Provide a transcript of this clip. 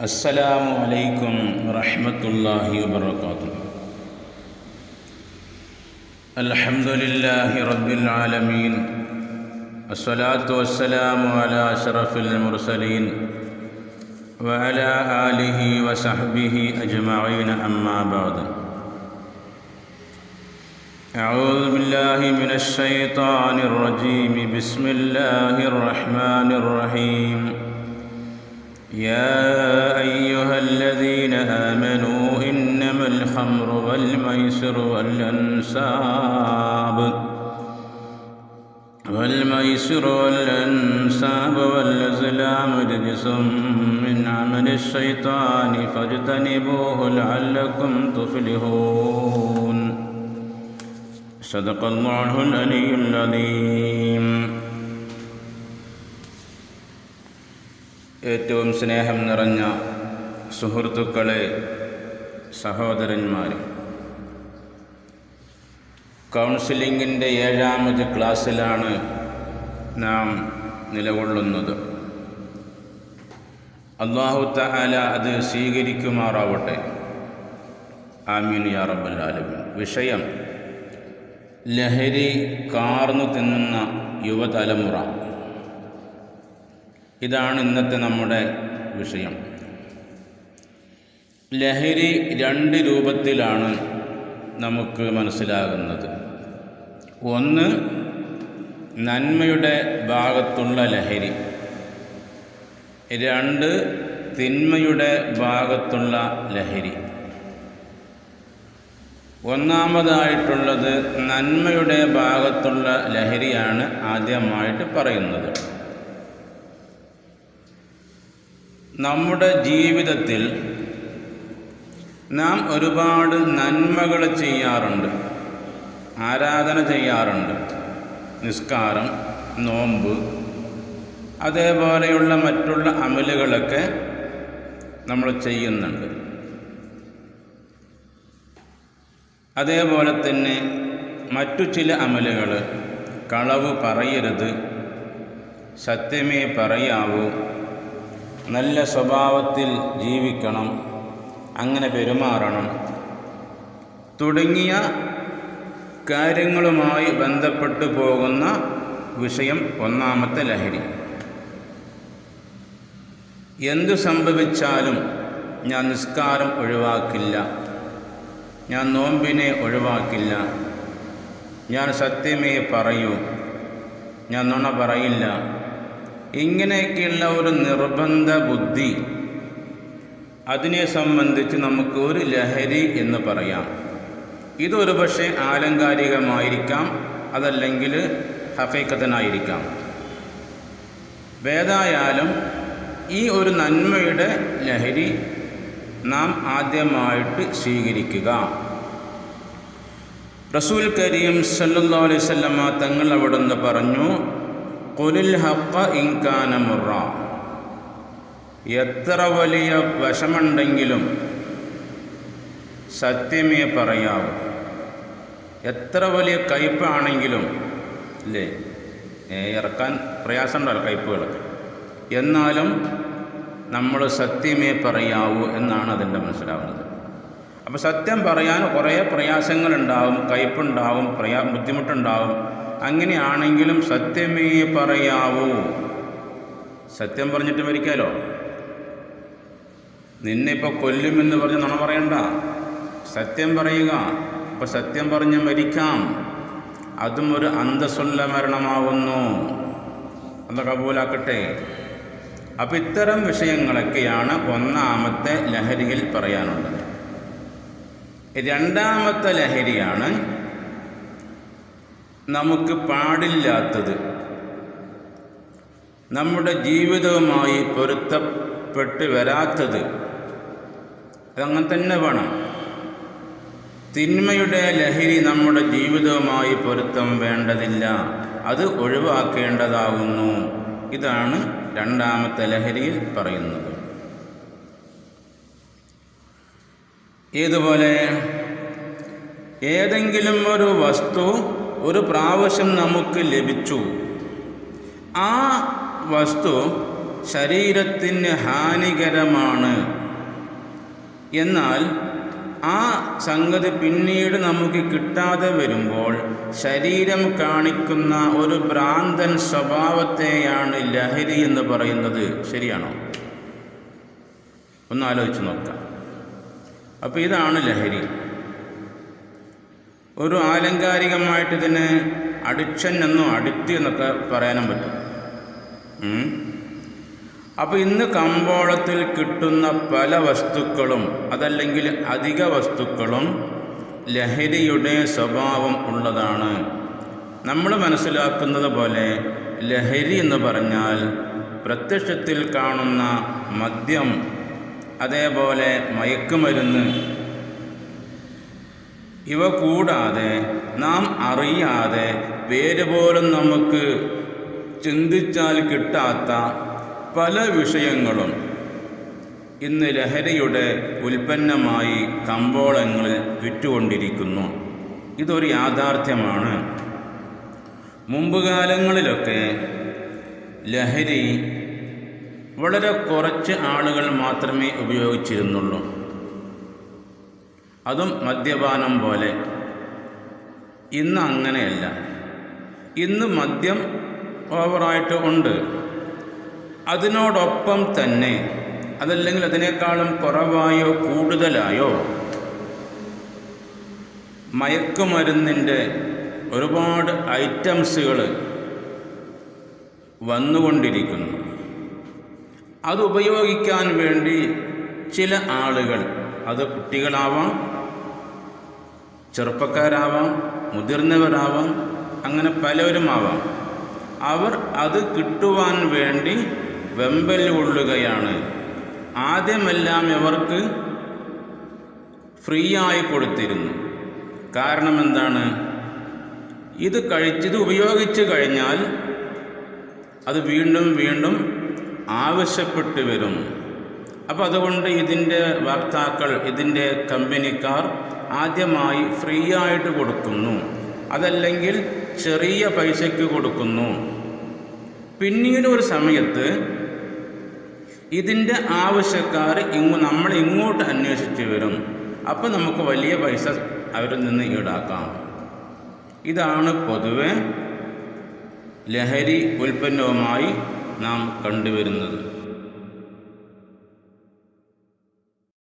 അസ്സലാമു അലൈക്കും വറഹ്മത്തുള്ളാഹി വബറകാതുഹു അൽഹംദുലില്ലാഹി റബ്ബിൽ ആലമീൻ അസ്സലാത്തു വസ്സലാമു അലാ അഷ്റഫിൽ മുർസലീൻ വഅലാ ആലിഹി വസഹ്ബിഹി അജ്മഈൻ അമ്മാ ബഅദ് أعوذ بالله من الشيطان الرجيم بسم الله الرحمن الرحيم يا أيها الذين آمنوا إنما الخمر والميسر والأنساب والميسر والأنساب والأزلام رجس من عمل الشيطان فاجتنبوه لعلكم تفلحون صدق الله العلي العظيم ഏറ്റവും സ്നേഹം നിറഞ്ഞ സുഹൃത്തുക്കളെ സഹോദരന്മാരെ. കൗൺസിലിങ്ങിന്റെ ഏഴാമത് ക്ലാസ്സിലാണ് നാം നിലകൊള്ളുന്നത്. അള്ളാഹു തഹാല അത് സ്വീകരിക്കുമാറാവട്ടെ. ആമീൻ യാ റബ്ബൽ ആലമീൻ. വിഷയം ലഹരി കാർന്നു തിന്നുന്ന യുവതലമുറ. ഇതാണ് ഇന്നത്തെ നമ്മുടെ വിഷയം. ലഹരി രണ്ട് രൂപത്തിലാണ് നമുക്ക് മനസ്സിലാകുന്നത്. ഒന്ന് നന്മയുടെ ഭാഗത്തുള്ള ലഹരി. രണ്ട് തിന്മയുടെ ഭാഗത്തുള്ള ലഹരി. ഒന്നാമതായിട്ടുള്ളത് നന്മയുടെ ഭാഗത്തുള്ള ലഹരിയാണ് ആദ്യമായിട്ട് പറയുന്നത്. നമ്മുടെ ജീവിതത്തിൽ നാം ഒരുപാട് നന്മകൾ ചെയ്യാറുണ്ട്. ആരാധന ചെയ്യാറുണ്ട്. നിസ്കാരം നോമ്പ് അതേപോലെയുള്ള മറ്റുള്ള അമലുകളൊക്കെ നമ്മൾ ചെയ്യുന്നുണ്ട്. അതേപോലെ തന്നെ മറ്റു ചില അമലുകൾ കളവ് പറയരുത് സത്യമേ പറയാവൂ നല്ല സ്വഭാവത്തിൽ ജീവിക്കണം അങ്ങനെ പെരുമാറണം. തുടങ്ങിയ കാര്യങ്ങളുമായി ബന്ധപ്പെട്ടു പോകുന്ന വിഷയം ഒന്നാമത്തെ ലഹരി. എന്തു സംഭവിച്ചാലും ഞാൻ നിസ്കാരം ഒഴിവാക്കില്ല. ഞാൻ നോമ്പിനെ ഒഴിവാക്കില്ല. ഞാൻ സത്യമേ പറയൂ. ഞാൻ നുണ പറയില്ല. ഇങ്ങനെയൊക്കെയുള്ള ഒരു നിർബന്ധ ബുദ്ധി അതിനെ സംബന്ധിച്ച് നമുക്ക് ഒരു ലഹരി എന്ന് പറയാം. ഇതൊരു പക്ഷേ ആലങ്കാരികമായിരിക്കാം അതല്ലെങ്കിൽ ഹഫീക്കത്തനായിരിക്കാം വേദായാലും ഈ ഒരു നന്മയുടെ ലഹരി നാം ആദ്യമായിട്ട് സ്വീകരിക്കുക. റസൂൽ കരീം സല്ലല്ലാഹു അലൈഹി വസല്ലമ തങ്ങൾ അവിടുന്ന് പറഞ്ഞു കൊലിൽ ഹക്ക ഇൻകാന മുറ. എത്ര വലിയ വശമുണ്ടെങ്കിലും സത്യമേ പറയാവൂ. എത്ര വലിയ കയ്പാണെങ്കിലും അല്ലേ ഇറക്കാൻ പ്രയാസമുണ്ടല്ലോ കയ്പുകളൊക്കെ. എന്നാലും നമ്മൾ സത്യമേ പറയാവൂ എന്നാണ് അതിന്റെ മനസ്സിലാവുന്നത്. അപ്പോൾ സത്യം പറയാൻ കുറേ പ്രയാസങ്ങളുണ്ടാവും കയ്പുണ്ടാവും പ്രയാ ബുദ്ധിമുട്ടുണ്ടാവും. അങ്ങനെയാണെങ്കിലും സത്യമേ പറയാവൂ. സത്യം പറഞ്ഞിട്ട് മരിക്കാലോ? നിന്നെ ഇപ്പോൾ കൊല്ലുമെന്ന് പറഞ്ഞ് നുണ പറയണ്ട. സത്യം പറയുക. അപ്പോൾ സത്യം പറഞ്ഞ് മരിക്കാം. അതും ഒരു അന്തസ്സുള്ള മരണമാവുന്നു. അത് കബൂലാക്കട്ടെ. അപ്പോൾ ഇത്തരം വിഷയങ്ങളൊക്കെയാണ് ഒന്നാമത്തെ ലഹരിയിൽ പറയാനുള്ളത്. രണ്ടാമത്തെ ലഹരിയാണ് നമുക്ക് പാടില്ലാത്തത്. നമ്മുടെ ജീവിതവുമായി പൊരുത്തപ്പെട്ട് വരാത്തത്. അതങ്ങനെ തന്നെ വേണം തിന്മയുടെ ലഹരി നമ്മുടെ ജീവിതവുമായി പൊരുത്തം വേണ്ടതില്ല. അത് ഒഴിവാക്കേണ്ടതാകുന്നു. ഇതാണ് രണ്ടാമത്തെ ലഹരിയിൽ പറയുന്നത്. ഏതുപോലെ? ഏതെങ്കിലും ഒരു വസ്തു ഒരു പ്രാവശ്യം നമുക്ക് ലഭിച്ചു. ആ വസ്തു ശരീരത്തിന് ഹാനികരമാണ്. എന്നാൽ ആ സംഗതി പിന്നീട് നമുക്ക് കിട്ടാതെ വരുമ്പോൾ ശരീരം കാണിക്കുന്ന ഒരു ഭ്രാന്തൻ സ്വഭാവത്തെയാണ് ലഹരി എന്ന് പറയുന്നത്. ശരിയാണോ? ഒന്ന് ആലോചിച്ച് നോക്കാം. അപ്പോൾ ഇതാണ് ലഹരി. ഒരു ആലങ്കാരികമായിട്ട് ഇതിന് അഡിക്ഷൻ എന്നോ അഡിക്റ്റ് എന്നൊക്കെ പറയാനും പറ്റും. അപ്പോൾ ഇന്ന് കമ്പോളത്തിൽ കിട്ടുന്ന പല വസ്തുക്കളും അതല്ലെങ്കിൽ അധിക വസ്തുക്കളും ലഹരിയുടെ സ്വഭാവം ഉള്ളതാണ്. നമ്മൾ മനസ്സിലാക്കുന്നത് പോലെ ലഹരി എന്ന് പറഞ്ഞാൽ പ്രത്യക്ഷത്തിൽ കാണുന്ന മദ്യം അതേപോലെ മയക്കുമരുന്ന്. ഇവ കൂടാതെ നാം അറിയാതെ പേര് പോലും നമുക്ക് ചിന്തിച്ചാൽ കിട്ടാത്ത പല വിഷയങ്ങളും ഇന്ന് ലഹരിയുടെ ഉൽപ്പന്നമായി കമ്പോളങ്ങളിൽ വിറ്റുകൊണ്ടിരിക്കുന്നു. ഇതൊരു യാഥാർത്ഥ്യമാണ്. മുമ്പ് കാലങ്ങളിലൊക്കെ ലഹരി വളരെ കുറച്ച് ആളുകൾ മാത്രമേ ഉപയോഗിച്ചിരുന്നുള്ളൂ. അതും മദ്യപാനം പോലെ. ഇന്ന് അങ്ങനെയല്ല. ഇന്ന് മദ്യം ഓവറായിട്ട് ഉണ്ട്. അതിനോടൊപ്പം തന്നെ അതല്ലെങ്കിൽ അതിനേക്കാളും കുറവായോ കൂടുതലായോ? മയക്കുമരുന്നിന്റെ ഒരുപാട് ഐറ്റംസുകൾ വന്നുകൊണ്ടിരിക്കുന്നു. അത് ഉപയോഗിക്കാൻ വേണ്ടി ചില ആളുകൾ അത് കുട്ടികളാവാം ചെറുപ്പക്കാരാവാം മുതിർന്നവരാവാം അങ്ങനെ പലരുമാവാം. അവർ അത് കിട്ടുവാൻ വേണ്ടി വെമ്പൽ കൊള്ളുകയാണ്. ആദ്യമെല്ലാം ഇവർക്ക് ഫ്രീ ആയി കൊടുത്തിരുന്നു. കാരണം എന്താണ്? ഇത് കഴിച്ചത് ഉപയോഗിച്ച് കഴിഞ്ഞാൽ അത് വീണ്ടും വീണ്ടും ആവശ്യപ്പെട്ട് വരും. അപ്പോൾ അതുകൊണ്ട് ഇതിന്റെ വക്താക്കൾ ഇതിന്റെ കമ്പനിക്കാർ ആദ്യമായി ഫ്രീ ആയിട്ട് കൊടുക്കുന്നു. അതല്ലെങ്കിൽ ചെറിയ പൈസയ്ക്ക് കൊടുക്കുന്നു. പിന്നീട് ഒരു സമയത്ത് ഇതിന്റെ ആവശ്യക്കാർ ഇങ്ങ് നമ്മൾ ഇങ്ങോട്ട് അന്വേഷിച്ച് വരും. അപ്പോൾ നമുക്ക് വലിയ പൈസ അവരിൽ നിന്ന് ഈടാക്കാം. ഇതാണ് പൊതുവെ ലഹരി ഉൽപ്പന്നവുമായി നാം കണ്ടുവരുന്നത്.